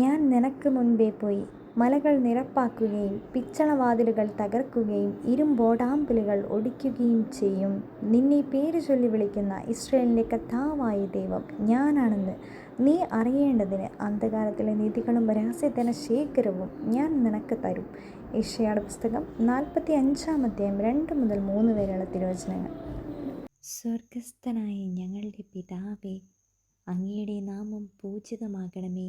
ഞാൻ നിനക്ക് മുൻപേ പോയി. മലകൾ നിരപ്പാക്കുകയും പിച്ചളവാതിലുകൾ തകർക്കുകയും ഇരുമ്പോടാമ്പലുകൾ ഒടിക്കുകയും ചെയ്യും. നിന്നെ പേര് ചൊല്ലി വിളിക്കുന്ന ഇസ്രയേലിന്റെ കഥാവായ ദൈവം ഞാനാണെന്ന് നീ അറിയേണ്ടതിന് അന്ധകാരത്തിലെ നിധികളും രഹസ്യത്തിന് ശേഖരവും ഞാൻ നിനക്ക് തരും. ഏഷ്യയുടെ പുസ്തകം നാൽപ്പത്തി അഞ്ചാം അധ്യായം രണ്ട് മുതൽ മൂന്ന് വരെയുള്ള തിരുവചനങ്ങൾ. സ്വർഗസ്ഥനായ ഞങ്ങളുടെ പിതാവേ അങ്ങയുടെ നാമം പൂജിതമാകണമേ.